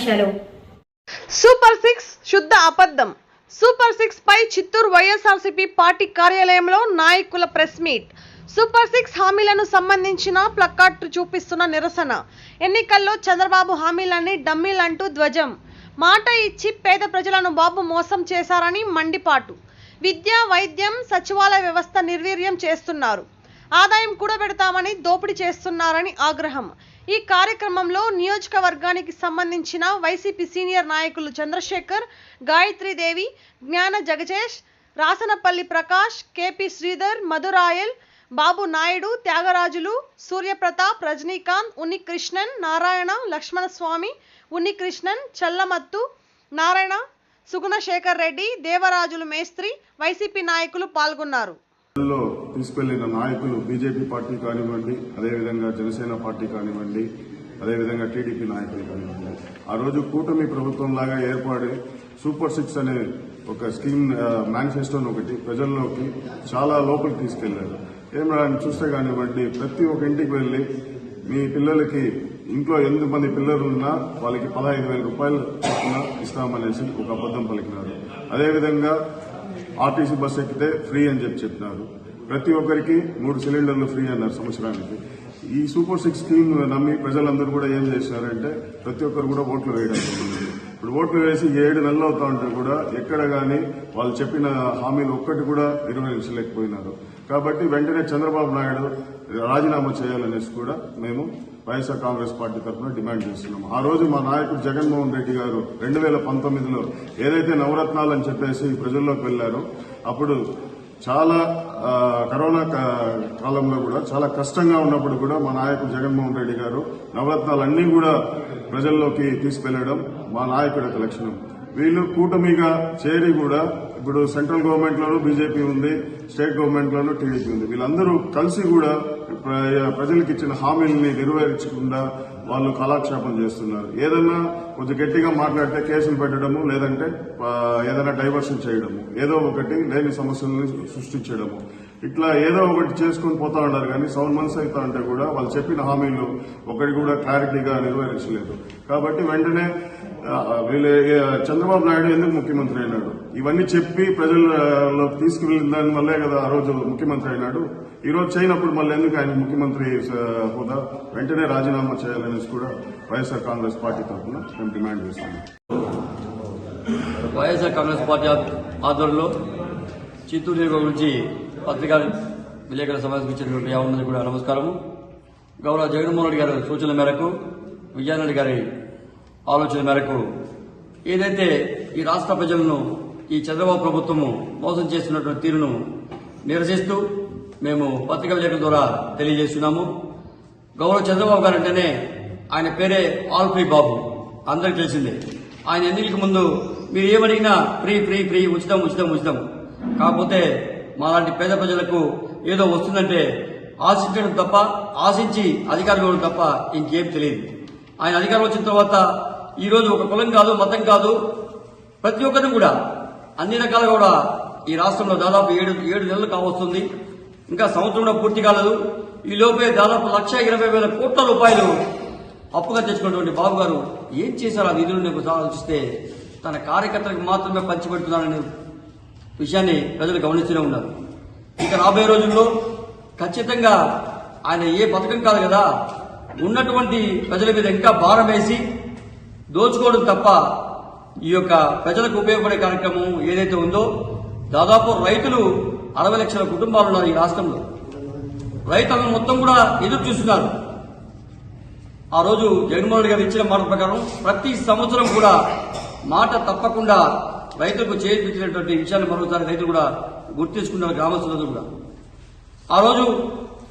విమర్శలు super six శుద్ధ అబద్ధం. సూపర్ సిక్స్ పై చిత్తూరు వైఎస్ఆర్సీపీ పార్టీ కార్యాలయంలో నాయకుల ప్రెస్ మీట్. సూపర్ సిక్స్ హామీలను సంబంధించిన ప్లకార్డు చూపిస్తున్న నిరసన. ఎన్నికల్లో చంద్రబాబు హామీలన్నీ డమ్మీలంటూ ధ్వజం. మాట ఇచ్చి పేద ప్రజలను బాబు మోసం చేశారని మండిపాటు. విద్య వైద్యం సచివాలయ వ్యవస్థ నిర్వీర్యం చేస్తున్నారు. ఆదాయం కూడబెడతామని దోపిడీ చేస్తున్నారని ఆగ్రహం. ఈ కార్యక్రమంలో నియోజకవర్గానికి సంబంధించిన వైసీపీ సీనియర్ నాయకులు చంద్రశేఖర్ గాయత్రీదేవి జ్ఞాన జగజేష్ రాసనపల్లి ప్రకాష్ కేపీ శ్రీధర్ మధురాయల్ బాబు నాయుడు త్యాగరాజులు సూర్యప్రతాప్ రజనీకాంత్ ఉన్ని కృష్ణన్ నారాయణ లక్ష్మణస్వామి ఉన్ని కృష్ణన్ చల్లమత్తు నారాయణ సుగుణశేఖర్ రెడ్డి దేవరాజులు మేస్త్రి వైసీపీ నాయకులు పాల్గొన్నారు. తీసుకెళ్ళిన నాయకులు బీజేపీ పార్టీ కానివ్వండి అదేవిధంగా జనసేన పార్టీ కానివ్వండి అదేవిధంగా టీడీపీ నాయకులు కానివ్వండి. ఆ రోజు కూటమి ప్రభుత్వం లాగా ఏర్పడి సూపర్ సిక్స్ అనే ఒక స్కీమ్ మేనిఫెస్టోని ఒకటి ప్రజల్లోకి చాలా లోపలికి తీసుకెళ్ళారు. ఏమన్నా చూస్తే కానివ్వండి ప్రతి ఒక్క ఇంటికి వెళ్ళి మీ పిల్లలకి ఇంట్లో ఎనిమిది మంది పిల్లలు ఉన్నా వాళ్ళకి పదహైదు వేల రూపాయలు ఇస్తామనేసి ఒక అబద్దం పలికినారు. అదేవిధంగా ఆర్టీసీ బస్సు ఎక్కితే ఫ్రీ అని చెప్పి చెప్పినారు. ప్రతి ఒక్కరికి మూడు సిలిండర్లు ఫ్రీ అన్నారు సంవత్సరానికి. ఈ సూపర్ సిక్స్ స్కీమ్ నమ్మి ప్రజలందరూ కూడా ఏం చేశారంటే ప్రతి ఒక్కరు కూడా ఓట్లు వేయడం ఇప్పుడు ఓట్లు వేసి ఏడు నెలలు అవుతా ఉంటే కూడా ఎక్కడ కానీ వాళ్ళు చెప్పిన హామీలు ఒక్కటి కూడా నిర్వహించలేకపోయినారు కాబట్టి వెంటనే చంద్రబాబు నాయుడు రాజీనామా చేయాలనేసి కూడా మేము వైఎస్ఆర్ కాంగ్రెస్ పార్టీ తరఫున డిమాండ్ చేస్తున్నాం. ఆ రోజు మా నాయకుడు జగన్మోహన్ రెడ్డి గారు రెండు వేల పంతొమ్మిదిలో ఏదైతే నవరత్నాలు అని చెప్పేసి ప్రజల్లోకి వెళ్ళారో అప్పుడు చాలా కరోనా కా- కాలంలో కూడా చాలా కష్టంగా ఉన్నప్పుడు కూడా మా నాయకుడు జగన్మోహన్ రెడ్డి గారు నవరత్నాలన్నీ కూడా ప్రజల్లోకి తీసుకెళ్ళడం మా నాయకుడి యొక్క లక్షణం. వీళ్ళు కూటమిగా చేరి కూడా ఇప్పుడు సెంట్రల్ గవర్నమెంట్లోనూ బీజేపీ ఉంది స్టేట్ గవర్నమెంట్లోనూ టీడీపీ ఉంది. వీళ్ళందరూ కలిసి కూడా ప్రజలకు ఇచ్చిన హామీలని నెరవేర్చకుండా వాళ్ళు కాలక్షేపం చేస్తున్నారు. ఏదన్నా కొంచెం గట్టిగా మాట్లాడితే కేసులు పెట్టడము లేదంటే ఏదైనా డైవర్షన్ చేయడము ఏదో ఒకటి లేని సమస్యలను సృష్టించడము. ఇట్లా ఏదో ఒకటి చేసుకొని పోతా ఉన్నారు కానీ సెవెన్ మంత్స్ అవుతా ఉంటే కూడా వాళ్ళు చెప్పిన హామీలు ఒకటి కూడా క్లారిటీగా నెరవేర్చలేదు. కాబట్టి వెంటనే వీళ్ళ చంద్రబాబు నాయుడు ఎందుకు ముఖ్యమంత్రి అయినాడు? ఇవన్నీ చెప్పి ప్రజల్లో తీసుకువెళ్ళిన దాని వల్లే కదా ఆ రోజు ముఖ్యమంత్రి అయినాడు. ఈ రోజు చేయనప్పుడు మళ్ళీ ఎందుకు ఆయన ముఖ్యమంత్రి హోదా? వెంటనే రాజీనామా చేయాలనేసి కూడా వైఎస్ఆర్ కాంగ్రెస్ పార్టీ తరఫున మేము డిమాండ్ చేస్తున్నాం. వైఎస్ఆర్ కాంగ్రెస్ పార్టీ ఆధ్వర్యంలో చిత్తూరు నియోజకవర్గం నుంచి పత్రికా విలేకరుల సమావేశం ఇచ్చినటువంటి కూడా నమస్కారము. గౌరవ జగన్మోహన్ రెడ్డి గారి సూచనల మేరకు విజయారెడ్డి గారి ఆలోచన మేరకు ఏదైతే ఈ రాష్ట్ర ప్రజలను ఈ చంద్రబాబు ప్రభుత్వము మోసం చేస్తున్నటువంటి తీరును నిరసిస్తూ మేము పత్రికా విలేకరుల ద్వారా తెలియజేస్తున్నాము. గౌరవ చంద్రబాబు గారు అంటేనే ఆయన పేరే ఆల్ ఫ్రీ బాబు. అందరికి తెలిసిందే. ఆయన ఎన్నికలకు ముందు మీరు ఏమడిగినా ఫ్రీ ఫ్రీ ఫ్రీ ఉచితం ఉచితం ఉచితం. కాకపోతే మాలాంటి పేద ప్రజలకు ఏదో వస్తుందంటే ఆశించడం తప్ప ఆశించి అధికారులు తప్ప ఇంకేం తెలియదు. ఆయన అధికారం వచ్చిన తర్వాత ఈరోజు ఒక కులం కాదు మతం కాదు ప్రతి ఒక్కరిని కూడా అన్ని రకాలుగా కూడా ఈ రాష్ట్రంలో దాదాపు ఏడు ఏడు నెలలు కావస్తుంది. ఇంకా సంవత్సరంలో పూర్తి కాలేదు. ఈ లోపే దాదాపు లక్ష ఇరవై వేల కోట్ల రూపాయలు అప్పుగా తెచ్చుకున్నటువంటి బాబు గారు ఏం చేశారు? ఆ నిధులను ఆలోచిస్తే తన కార్యకర్తలకు మాత్రమే పంచిపెడుతున్నారనే విషయాన్ని ప్రజలు గమనిస్తూనే ఉన్నారు. ఇక రాబోయే రోజుల్లో ఖచ్చితంగా ఆయన ఏ పథకం కాదు కదా? ఉన్నటువంటి ప్రజల మీద ఇంకా భారం వేసి దోచుకోవడం తప్ప ఈ యొక్క ప్రజలకు ఉపయోగపడే కార్యక్రమం ఏదైతే ఉందో దాదాపు రైతులు అరవై లక్షల కుటుంబాలు ఉన్నారు ఈ రాష్ట్రంలో. రైతులను మొత్తం కూడా ఎదురు చూస్తున్నారు. ఆ రోజు జగన్మోహన్ రెడ్డి గారు ఇచ్చిన మాట ప్రకారం ప్రతి సంవత్సరం కూడా మాట తప్పకుండా రైతులకు చేయించినటువంటి విషయాన్ని మరొకసారి రైతులు కూడా గుర్తించుకున్నారు గ్రామస్తులందరూ కూడా. ఆ రోజు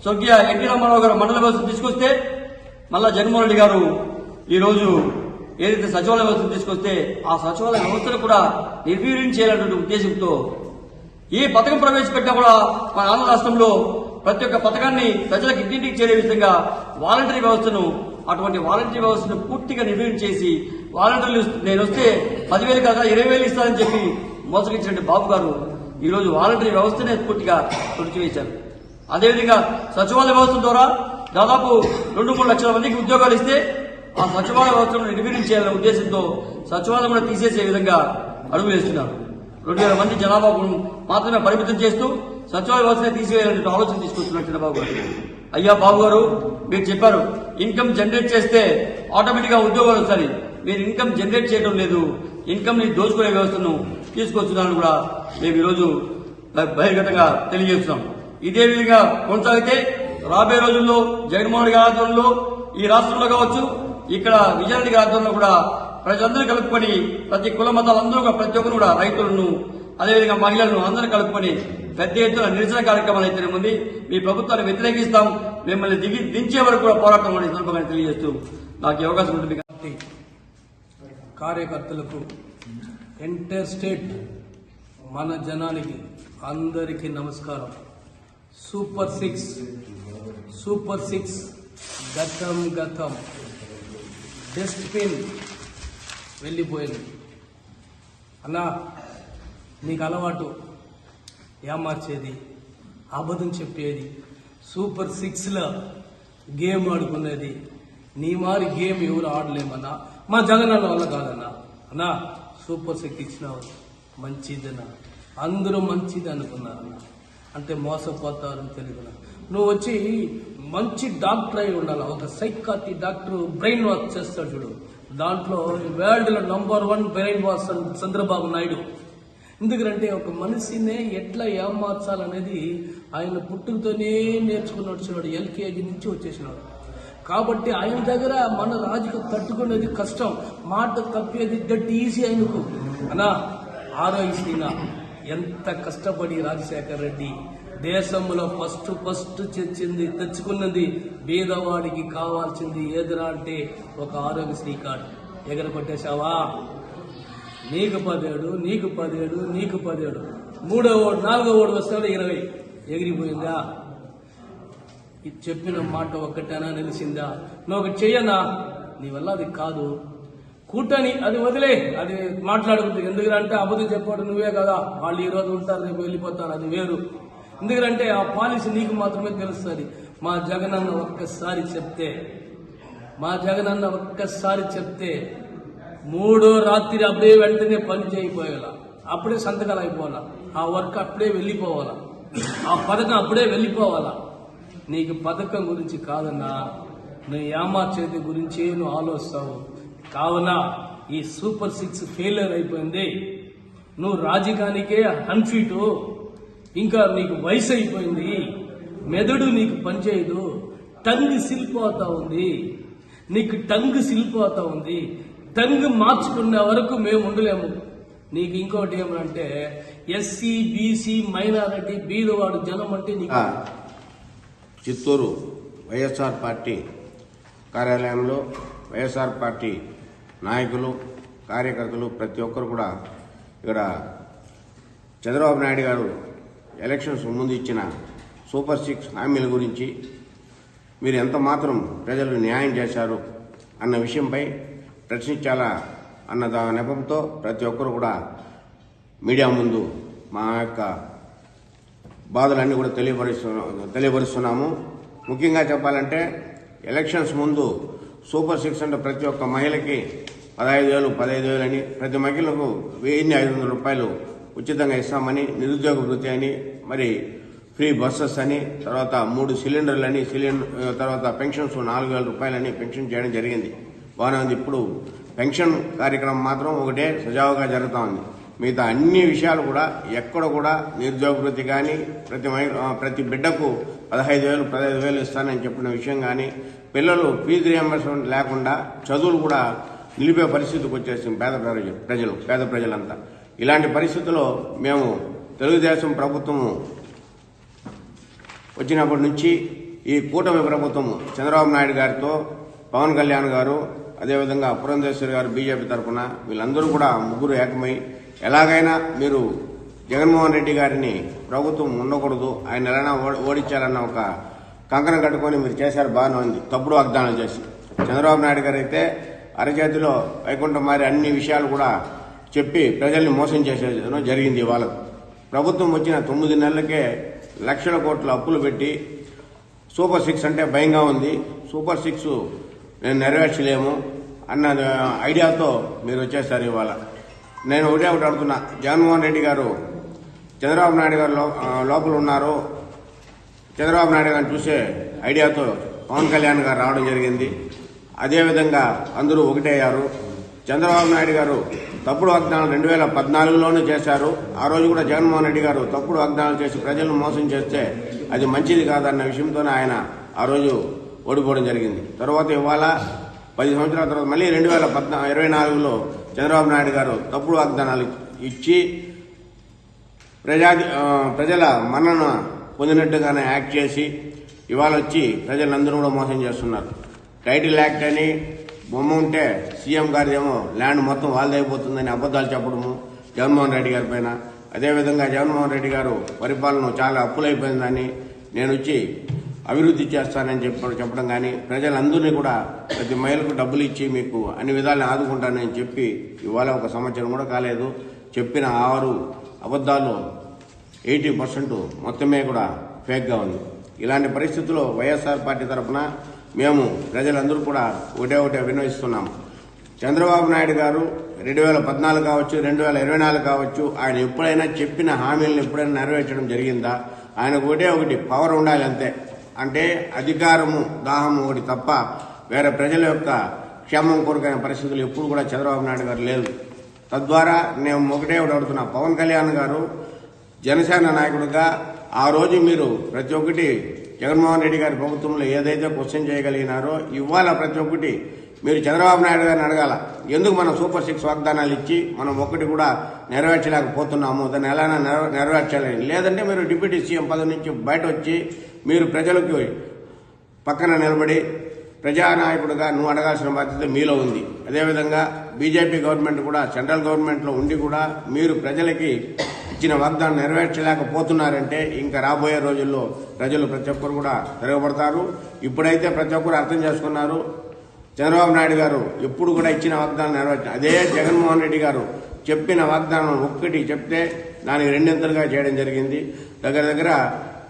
స్వర్గీయ ఎన్టీ రామారావు గారు మండల వ్యవస్థ తీసుకొస్తే మళ్ళా జగన్మోహన్ రెడ్డి గారు ఈరోజు ఏదైతే సచివాలయ వ్యవస్థను తీసుకొస్తే ఆ సచివాలయ వ్యవస్థను కూడా నిర్వీర్యం చేయాలన్నటువంటి ఉద్దేశంతో ఏ పథకం ప్రవేశపెట్టినా కూడా మన ఆంధ్ర రాష్ట్రంలో ప్రతి ఒక్క పథకాన్ని ప్రజలకు ఇంటింటికి చేరే విధంగా వాలంటరీ వ్యవస్థను అటువంటి వాలంటరీ వ్యవస్థను పూర్తిగా నిర్వీర్యం చేసి వాలంటీర్లు నేను వస్తే పదివేలు కాక ఇరవై వేలు ఇస్తానని చెప్పి మోసగించిన బాబు గారు ఈరోజు వాలంటరీ వ్యవస్థనే పూర్తిగా తుడిచివేశారు. అదేవిధంగా సచివాలయ వ్యవస్థ ద్వారా దాదాపు రెండు మూడు లక్షల మందికి ఉద్యోగాలు ఇస్తే ఆ సచివాలయ వ్యవస్థను నిర్వీర్యం ఉద్దేశంతో సచివాలయం కూడా తీసేసే విధంగా అడుగులు వేస్తున్నారు. రెండు వేల మంది జనాభాకు మాత్రమే పరిమితం చేస్తూ సచివాలయ వ్యవస్థనే తీసివేయాలని ఆలోచన తీసుకొస్తున్నారు చంద్రబాబు గారు. అయ్యా బాబు గారు మీరు చెప్పారు ఇన్కమ్ జనరేట్ చేస్తే ఆటోమేటిక్గా ఉద్యోగాలు వస్తాయి. మీరు ఇన్కమ్ జనరేట్ చేయడం లేదు. ఇన్కమ్ని దోచుకునే వ్యవస్థను తీసుకొస్తున్నారని కూడా మేము ఈరోజు బహిర్గతంగా తెలియజేస్తున్నాం. ఇదే విధంగా కొనసాగితే రాబోయే రోజుల్లో జగన్మోహన్ రెడ్డి ఆధ్వర్యంలో ఈ రాష్ట్రంలో కావచ్చు ఇక్కడ విజయారెడ్డి ఆధ్వర్యంలో కూడా ప్రజలందరూ కలుపుకొని ప్రతి కుల మతాలందరూ ప్రతి ఒక్కరు కూడా రైతులను అదేవిధంగా మహిళలను అందరూ కలుపుకొని పెద్ద ఎత్తున నిరసన కార్యక్రమాలు అయితే ఉంది. మీ ప్రభుత్వాన్ని వ్యతిరేకిస్తాం. మిమ్మల్ని దిగి దించే వరకు కూడా పోరాటం అనే సందర్భంగా తెలియజేస్తూ నాకు అవకాశం ఉంటుంది. కాబట్టి కార్యకర్తలకు ఎంటైర్ స్టేట్ మన జనానికి అందరికీ నమస్కారం. సూపర్ సిక్స్ సూపర్ సిక్స్ గతం గతం డస్ట్బిన్ వెళ్ళిపోయింది. అన్నా నీకు అలవాటు. ఏమార్చేది అబద్ధం చెప్పేది. సూపర్ సిక్స్లో గేమ్ ఆడుకునేది. నీ మారి గేమ్ ఎవరు ఆడలేమన్నా మా జగనన్న వల్ల కాదన్నా. అన్నా సూపర్ సిక్స్ ఇచ్చినావు. మంచిదన్నా. అందరూ మంచిది అనుకున్నారన్నా. అంటే మోసపోతారని తెలియదు నువ్వు వచ్చి మంచి డాక్టర్ అయి ఉండాలి. ఒక సైకాటి డాక్టర్ బ్రెయిన్ వాష్ చేస్తాడు చూడు. దాంట్లో వరల్డ్లో number one brainwash Chandrababu Naidu. ఎందుకంటే ఒక మనిషినే ఎట్లా ఏమార్చాలనేది ఆయన పుట్టుకతోనే నేర్చుకుని వచ్చినాడు ఎల్కేజీ నుంచి వచ్చేసినాడు. కాబట్టి ఆయన దగ్గర మన రాజుకు తట్టుకునేది కష్టం. మాట తప్పేది దట్ ఈజీ ఆయనకు. అనా ఆరోగ్యశ్రీనా? ఎంత కష్టపడి రాజశేఖర్ రెడ్డి దేశంలో ఫస్ట్ ఫస్ట్ తెచ్చింది తెచ్చుకున్నది బీదవాడికి కావాల్సింది ఏదిరా అంటే ఒక ఆరోగ్యశ్రీ కార్డు. ఎగర కొట్టేశావా? నీకు పదేడు నీకు పదేడు నీకు పదేడు. మూడో ఓడు నాలుగో ఓడు వస్తాడు ఇరవై. ఎగిరిపోయిందా? ఇది చెప్పిన మాట ఒక్కటేనా నిలిచిందా? నువ్వు ఒకటి చెయ్యనా? నీ వల్ల అది కాదు. కూటని అది వదిలే అది మాట్లాడుకుంటుంది ఎందుకంటే అబద్ధం చెప్పాడు నువ్వే కదా. వాళ్ళు ఈ రోజు ఉంటారు రేపు వెళ్ళిపోతారు అది వేరు. ఎందుకంటే ఆ పాలసీ నీకు మాత్రమే తెలుస్తుంది. మా జగనన్న ఒక్కసారి చెప్తే మా జగనన్న ఒక్కసారి చెప్తే మూడో రాత్రి అప్పుడే వెంటనే పని చేయకపోయేలా అప్పుడే సంతకాలు అయిపోవాలా. ఆ వర్క్ అప్పుడే వెళ్ళిపోవాలా. ఆ పథకం అప్పుడే వెళ్ళిపోవాలా. నీకు పథకం గురించి కాదన్నా నువ్వు ఏమార్చేది గురించి నువ్వు ఆలోచిస్తావు. కావున ఈ సూపర్ సిక్స్ ఫెయిలర్ అయిపోయింది. నువ్వు రాజకీయానికే అన్ఫిటు ఇంకా నీకు వయసు అయిపోయింది. మెదడు నీకు పనిచేయదు. టంగ్ సిల్పోతా ఉంది. నీకు టంగ్ సిల్పోతా ఉంది. టంగ్ మార్చుకునే వరకు మేము ఉండలేము. నీకు ఇంకోటి ఏమంటే ఎస్సీ బీసీ మైనారిటీ బీదవాడు జనం అంటే నీకు చిత్తూరు వైఎస్ఆర్ పార్టీ కార్యాలయంలో వైఎస్ఆర్ పార్టీ నాయకులు కార్యకర్తలు ప్రతి ఒక్కరు కూడా ఇక్కడ చంద్రబాబు నాయుడు గారు ఎలక్షన్స్ ముందు ఇచ్చిన సూపర్ సిక్స్ హామీల గురించి మీరు ఎంత మాత్రం ప్రజలకు న్యాయం చేశారు అన్న విషయంపై ప్రశ్నించాలా అన్న నెపంతో ప్రతి ఒక్కరు కూడా మీడియా ముందు మా యొక్క బాధలన్నీ కూడా తెలియపరుస్తున్నా తెలియపరుస్తున్నాము. ముఖ్యంగా చెప్పాలంటే ఎలక్షన్స్ ముందు సూపర్ సిక్స్ అంటే ప్రతి ఒక్క మహిళకి పదహైదు వేలు పదహైదు వేలు అని ప్రతి మహిళకు వెయ్యి ఐదు వందల రూపాయలు ఉచితంగా ఇస్తామని నిరుద్యోగ వృత్తి అని మరి ఫ్రీ బస్సెస్ అని తర్వాత మూడు సిలిండర్లు అని సిలిండర్ తర్వాత పెన్షన్స్ నాలుగు వేల రూపాయలని పెన్షన్ చేయడం జరిగింది. బాగానే ఉంది. ఇప్పుడు పెన్షన్ కార్యక్రమం మాత్రం ఒకటే సజావుగా జరుగుతూ ఉంది. మిగతా అన్ని విషయాలు కూడా ఎక్కడ కూడా నిరుద్యోగ వృత్తి కానీ ప్రతి మహి- ప్రతి బిడ్డకు పదహైదు వేలు పదహైదు వేలు ఇస్తానని చెప్పిన విషయం కానీ పిల్లలు ఫీజు రియంబర్స్మెంట్ లేకుండా చదువులు కూడా నిలిపే పరిస్థితికి వచ్చేసింది పేద ప్రజలు ప్రజలు పేద ప్రజలంతా. ఇలాంటి పరిస్థితుల్లో మేము తెలుగుదేశం ప్రభుత్వము వచ్చినప్పటి నుంచి ఈ కూటమి ప్రభుత్వము చంద్రబాబు నాయుడు గారితో పవన్ కళ్యాణ్ గారు అదేవిధంగా పురంధేశ్వరి గారు బీజేపీ తరఫున వీళ్ళందరూ కూడా ముగ్గురు ఏకమై ఎలాగైనా మీరు జగన్మోహన్ రెడ్డి గారిని ప్రభుత్వం ఉండకూడదు ఆయన ఎలా ఓ- ఓడించాలన్న ఒక కంకణం కట్టుకొని మీరు చేశారు బాగానే ఉంది. తప్పుడు వాగ్దానాలు చేసి చంద్రబాబు నాయుడు గారు అయితే అరచేతిలో వైకుంఠం మారి అన్ని విషయాలు కూడా చెప్పి ప్రజల్ని మోసం చేసేయడం జరిగింది వాళ్ళకు ప్రభుత్వం వచ్చిన తొమ్మిది నెలలకే లక్షల కోట్ల అప్పులు పెట్టి సూపర్ సిక్స్ అంటే భయంగా ఉంది. సూపర్ సిక్స్ నేను నెరవేర్చలేము అన్న ఐడియాతో మీరు వచ్చేసారు ఇవాళ. నేను ఒకటే ఒకటి అడుగుతున్నా. జగన్మోహన్ రెడ్డి గారు చంద్రబాబు నాయుడు గారు లోపల ఉన్నారు. చంద్రబాబు నాయుడు గారిని చూసే ఐడియాతో పవన్ కళ్యాణ్ గారు రావడం జరిగింది. అదేవిధంగా అందరూ ఒకటయ్యారు. చంద్రబాబు నాయుడు గారు తప్పుడు వాగ్దానాలు రెండు వేల పద్నాలుగులోనే చేశారు. ఆ రోజు కూడా జగన్మోహన్ రెడ్డి గారు తప్పుడు వాగ్దానాలు చేసి ప్రజలను మోసం చేస్తే అది మంచిది కాదన్న విషయంతోనే ఆయన ఆ రోజు ఓడిపోవడం జరిగింది. తర్వాత ఇవాళ పది సంవత్సరాల తర్వాత మళ్ళీ రెండు వేల పద్నా ఇరవై నాలుగులో చంద్రబాబు నాయుడు గారు తప్పుడు వాగ్దానాలు ఇచ్చి ప్రజా ప్రజల మన్నన పొందినట్టుగానే యాక్ట్ చేసి ఇవాళ వచ్చి ప్రజలందరూ కూడా మోసం చేస్తున్నారు. టైటిల్ యాక్ట్ అని బొమ్మ ఉంటే సీఎం గారిదేమో ల్యాండ్ మొత్తం వాళ్ళదైపోతుందని అబద్ధాలు చెప్పడము జగన్మోహన్ రెడ్డి గారి పైన. అదేవిధంగా జగన్మోహన్ రెడ్డి గారు పరిపాలన చాలా అప్పులైపోయిందని నేను వచ్చి అభివృద్ధి చేస్తానని చెప్పడం చెప్పడం కానీ ప్రజలందరినీ కూడా ప్రతి మహిళకు డబ్బులు ఇచ్చి మీకు అన్ని విధాలను ఆదుకుంటానని చెప్పి ఇవాళ ఒక సంవత్సరం కూడా కాలేదు. చెప్పిన ఆరు అబద్ధాలు ఎయిటీ పర్సెంట్ మొత్తమే కూడా ఫేక్గా ఉంది. ఇలాంటి పరిస్థితుల్లో వైఎస్ఆర్ పార్టీ తరఫున మేము ప్రజలందరూ కూడా ఒకటే ఒకటే విన్నవిస్తున్నాం చంద్రబాబు నాయుడు గారు రెండు వేల పద్నాలుగు కావచ్చు రెండు వేల ఇరవై నాలుగు కావచ్చు ఆయన ఎప్పుడైనా చెప్పిన హామీలను ఎప్పుడైనా నెరవేర్చడం జరిగిందా? ఆయనకు ఒకటే ఒకటి పవర్ ఉండాలి అంతే. అంటే అధికారము దాహము ఒకటి తప్ప వేరే ప్రజల యొక్క క్షేమం కోరుకునే పరిస్థితులు ఎప్పుడు కూడా చంద్రబాబు నాయుడు గారు లేదు తద్వారా నేను ఒకటే ఒకటి అడుగుతున్నా. పవన్ కళ్యాణ్ గారు జనసేన నాయకుడిగా ఆ రోజు మీరు ప్రతి ఒక్కటి జగన్మోహన్ రెడ్డి గారి ప్రభుత్వంలో ఏదైతే క్వశ్చన్ చేయగలిగినారో ఇవాళ ప్రతి ఒక్కటి మీరు చంద్రబాబు నాయుడు గారిని అడగాల ఎందుకు మనం సూపర్ సిక్స్ వాగ్దానాలు ఇచ్చి మనం ఒక్కటి కూడా నెరవేర్చలేకపోతున్నాము దాన్ని ఎలా నెరవేర్చాలని. లేదంటే మీరు డిప్యూటీ సీఎం పదవి నుంచి బయట వచ్చి మీరు ప్రజలకు పక్కన నిలబడి ప్రజానాయకుడిగా నువ్వు అడగాల్సిన బాధ్యత మీలో ఉంది. అదేవిధంగా బీజేపీ గవర్నమెంట్ కూడా సెంట్రల్ గవర్నమెంట్లో ఉండి కూడా మీరు ప్రజలకి ఇచ్చిన వాగ్దానం నెరవేర్చలేకపోతున్నారంటే ఇంకా రాబోయే రోజుల్లో ప్రజలు ప్రతి ఒక్కరు కూడా తిరగబడతారు. ఇప్పుడైతే ప్రతి ఒక్కరు అర్థం చేసుకున్నారు. చంద్రబాబు నాయుడు గారు ఎప్పుడు కూడా ఇచ్చిన వాగ్దానం నెరవేర్చారు అదే జగన్మోహన్ రెడ్డి గారు చెప్పిన వాగ్దానం ఒక్కటి చెప్తే దానికి రెండింతలుగా చేయడం జరిగింది. దగ్గర దగ్గర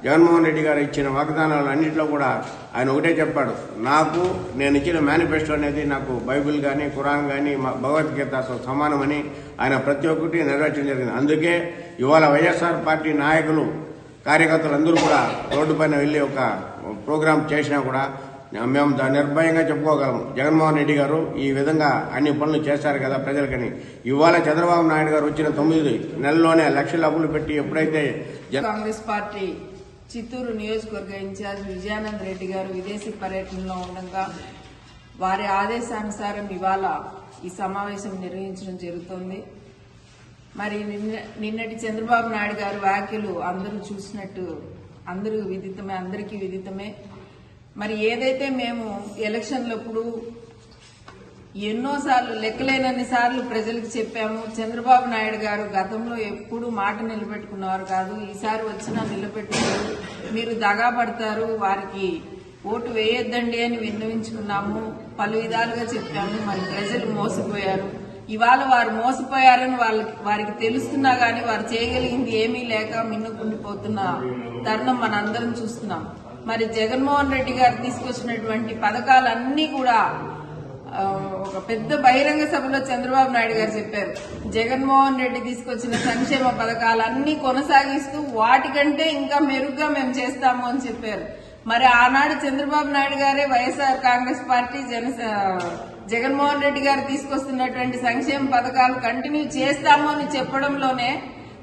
జగన్మోహన్ రెడ్డి గారు ఇచ్చిన వాగ్దానాలు అన్నింటిలో కూడా ఆయన ఒకటే చెప్పాడు. నాకు నేను ఇచ్చిన మేనిఫెస్టో అనేది నాకు బైబిల్ కానీ ఖురాన్ కానీ భగవద్గీత సమానమని ఆయన ప్రతి ఒక్కటి నెరవేర్చడం జరిగింది. అందుకే ఇవాళ వైఎస్ఆర్ పార్టీ నాయకులు కార్యకర్తలు అందరూ కూడా రోడ్డుపైన వెళ్ళి ఒక ప్రోగ్రాం చేసినా కూడా మేము దాన్ని నిర్భయంగా చెప్పుకోగలము జగన్మోహన్ రెడ్డి గారు ఈ విధంగా అన్ని పనులు చేశారు కదా ప్రజలకని. ఇవాళ చంద్రబాబు నాయుడు గారు వచ్చిన తొమ్మిది నెలలోనే లక్షల అప్పులు పెట్టి ఎప్పుడైతే కాంగ్రెస్ పార్టీ చిత్తూరు నియోజకవర్గ ఇన్ఛార్జ్ విజయానంద్ రెడ్డి గారు విదేశీ పర్యటనలో ఉండగా వారి ఆదేశానుసారం ఇవాళ ఈ సమావేశం నిర్వహించడం జరుగుతోంది. మరి నిన్న నిన్నటి చంద్రబాబు నాయుడు గారు వ్యాఖ్యలు అందరూ చూసినట్టు అందరూ విదితమే అందరికీ విదితమే. మరి ఏదైతే మేము ఎలక్షన్లప్పుడు ఎన్నోసార్లు లెక్కలేనన్ని సార్లు ప్రజలకు చెప్పాము చంద్రబాబు నాయుడు గారు గతంలో ఎప్పుడు మాట నిలబెట్టుకున్నవారు కాదు ఈసారి వచ్చినా నిలబెట్టుకోరు మీరు దగా పడతారు వారికి ఓటు వేయొద్దండి అని విన్నవించుకున్నాము పలు విధాలుగా చెప్పాము మరి ప్రజలు మోసపోయారు. ఇవాళ వారు మోసపోయారని వాళ్ళకి వారికి తెలుస్తున్నా కానీ వారు చేయగలిగింది ఏమీ లేక మిన్నుకుండిపోతున్న తరుణం మనందరం చూస్తున్నాం. మరి జగన్మోహన్ రెడ్డి గారు తీసుకొచ్చినటువంటి పథకాలన్నీ కూడా ఒక పెద్ద బహిరంగ సభలో చంద్రబాబు నాయుడు గారు చెప్పారు. జగన్మోహన్ రెడ్డి తీసుకొచ్చిన సంక్షేమ పథకాలన్నీ కొనసాగిస్తూ వాటికంటే ఇంకా మెరుగ్గా మేము చేస్తాము అని చెప్పారు. మరి ఆనాడు చంద్రబాబు నాయుడు గారే వైఎస్ఆర్ కాంగ్రెస్ పార్టీ జన జగన్మోహన్ రెడ్డి గారు తీసుకొస్తున్నటువంటి సంక్షేమ పథకాలు కంటిన్యూ చేస్తాము అని చెప్పడంలోనే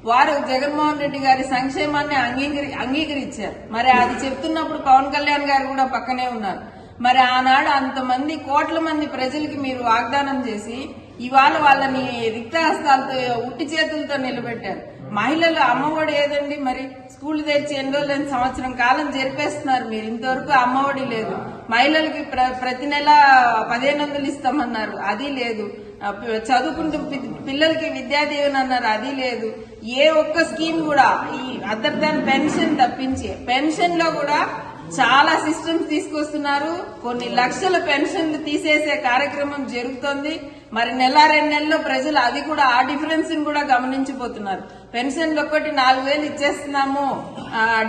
వారు జగన్మోహన్ రెడ్డి గారి సంక్షేమాన్ని అంగీకరి అంగీకరించారు. మరి అది చెప్తున్నప్పుడు పవన్ కళ్యాణ్ గారు కూడా పక్కనే ఉన్నారు. మరి ఆనాడు అంతమంది కోట్ల మంది ప్రజలకి మీరు వాగ్దానం చేసి ఇవాళ వాళ్ళని రిక్తహస్తాలతో ఉట్టి చేతులతో నిలబెట్టారు. మహిళలు అమ్మఒడి ఏదండి మరి? స్కూల్ తెరిచి ఎన్ని లేని సంవత్సరం కాలం జరిపేస్తున్నారు మీరు. ఇంతవరకు అమ్మఒడి లేదు. మహిళలకి ప్ర- ప్రతి నెల పదిహేను వందలు ఇస్తామన్నారు. అది లేదు. చదువుకుంటూ పిల్లలకి విద్యా దీవెన అన్నారు. అది లేదు. ఏ ఒక్క స్కీమ్ కూడా ఈ అదర్ దాన్ పెన్షన్ తప్పించి. పెన్షన్లో కూడా చాలా సిస్టమ్స్ తీసుకొస్తున్నారు. కొన్ని లక్షల పెన్షన్లు తీసేసే కార్యక్రమం జరుగుతోంది. మరి నెల రెండు నెలల్లో ప్రజలు అది కూడా ఆ డిఫరెన్స్ కూడా గమనించిపోతున్నారు. పెన్షన్లు ఒక్కటి నాలుగు వేలు ఇచ్చేస్తున్నాము.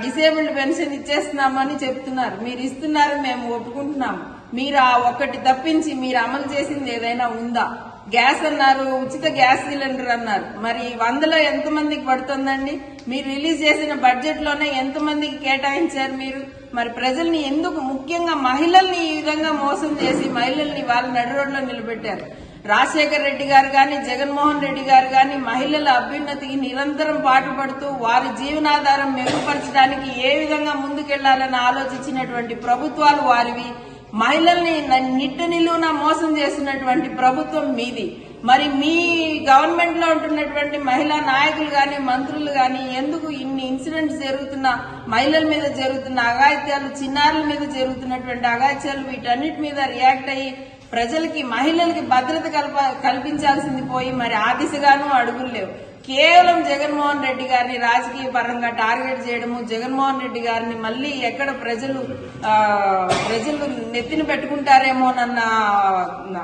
డిసేబుల్డ్ పెన్షన్ ఇచ్చేస్తున్నాము అని చెప్తున్నారు. మీరు ఇస్తున్నారు మేము ఒప్పుకుంటున్నాము. మీరు ఆ ఒక్కటి తప్పించి మీరు అమలు చేసింది ఏదైనా ఉందా? గ్యాస్ అన్నారు ఉచిత గ్యాస్ సిలిండర్ అన్నారు. మరి వందలో ఎంత మందికి పడుతుందండి? మీరు రిలీజ్ చేసిన బడ్జెట్లోనే ఎంత మందికి కేటాయించారు మీరు? మరి ప్రజల్ని ఎందుకు ముఖ్యంగా మహిళల్ని ఈ విధంగా మోసం చేసి మహిళల్ని వాళ్ళ నడి రోడ్లో నిలబెట్టారు? రాజశేఖర్ రెడ్డి గారు కానీ జగన్మోహన్ రెడ్డి గారు కానీ మహిళల అభ్యున్నతికి నిరంతరం పాటుపడుతూ వారి జీవనాధారం మెరుగుపరచడానికి ఏ విధంగా ముందుకెళ్ళాలని ఆలోచించినటువంటి ప్రభుత్వాలు వారివి. మహిళల్ని నిట్టు నిట్ట నిలువున మోసం చేసినటువంటి ప్రభుత్వం మీది. మరి మీ గవర్నమెంట్లో ఉంటున్నటువంటి మహిళా నాయకులు కానీ మంత్రులు కానీ ఎందుకు ఇన్ని ఇన్సిడెంట్స్ జరుగుతున్న మహిళల మీద జరుగుతున్న అఘాయిత్యాలు చిన్నారుల మీద జరుగుతున్నటువంటి అఘాయిత్యాలు వీటన్నిటి మీద రియాక్ట్ అయ్యి ప్రజలకి మహిళలకి భద్రత కల్ప కల్పించాల్సింది పోయి మరి ఆ దిశగాను అడుగులు లేవు. కేవలం జగన్మోహన్ రెడ్డి గారిని రాజకీయ పరంగా టార్గెట్ చేయడము జగన్మోహన్ రెడ్డి గారిని మళ్ళీ ఎక్కడ ప్రజలు ప్రజలు నెత్తిన పెట్టుకుంటారేమోనన్న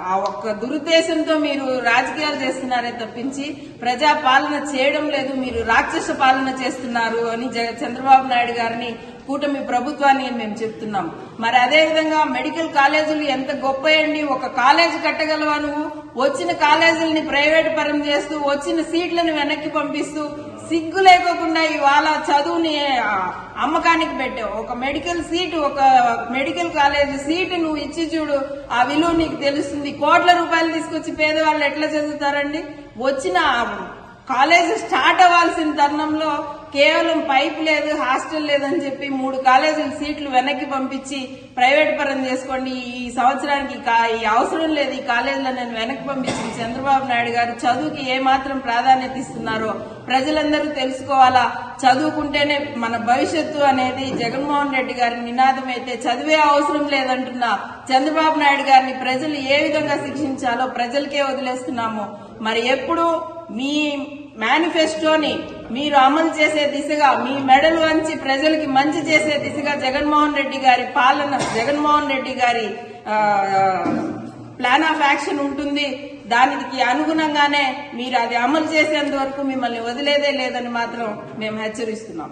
ఆ ఒక్క దురుద్దేశంతో మీరు రాజకీయాలు చేస్తున్నారే తప్పించి ప్రజా పాలన చేయడం లేదు మీరు రాక్షస పాలన చేస్తున్నారు అని జగ- చంద్రబాబు నాయుడు గారిని కూటమి ప్రభుత్వాన్ని మేము చెప్తున్నాం. మరి అదే విధంగా మెడికల్ కాలేజీలు ఎంత గొప్పయండి ఒక కాలేజీ కట్టగలవా నువ్వు? వచ్చిన కాలేజీలని ప్రైవేట్ పరం చేస్తూ వచ్చిన సీట్లను వెనక్కి పంపిస్తూ సిగ్గు లేకోకుండా ఇవాళ చదువుని అమ్మకానికి పెట్టావు. ఒక మెడికల్ సీటు ఒక మెడికల్ కాలేజ్ సీటు నువ్వు ఇచ్చి చూడు ఆ విలువ నీకు తెలుస్తుంది. కోట్ల రూపాయలు తీసుకొచ్చి పేదవాళ్ళు ఎట్లా చదువుతారండి? వచ్చిన కాలేజీ స్టార్ట్ అవ్వాల్సిన తరుణంలో కేవలం పైప్ లేదు హాస్టల్ లేదని చెప్పి మూడు కాలేజీల సీట్లు వెనక్కి పంపించి ప్రైవేట్ పరం చేసుకోండి. ఈ సంవత్సరానికి ఈ కా- ఈ అవసరం లేదు ఈ కాలేజీలో నేను వెనక్కి పంపించిన చంద్రబాబు నాయుడు గారు చదువుకి ఏ మాత్రం ప్రాధాన్యత ఇస్తున్నారో ప్రజలందరూ తెలుసుకోవాలా? చదువుకుంటేనే మన భవిష్యత్తు అనేది జగన్మోహన్ రెడ్డి గారి నినాదం అయితే చదివే అవసరం లేదంటున్నా చంద్రబాబు నాయుడు గారిని ప్రజలు ఏ విధంగా శిక్షించాలో ప్రజలకే వదిలేస్తున్నాము. మరి ఎప్పుడు మీ మేనిఫెస్టోని మీరు అమలు చేసే దిశగా మీ మెడలు వంచి ప్రజలకి మంచి చేసే దిశగా జగన్మోహన్ రెడ్డి గారి పాలన జగన్మోహన్ రెడ్డి గారి ప్లాన్ ఆఫ్ యాక్షన్ ఉంటుంది. దానికి అనుగుణంగానే మీరు అది అమలు చేసేంత వరకు మిమ్మల్ని వదిలేదే లేదని మాత్రం మేము హెచ్చరిస్తున్నాం.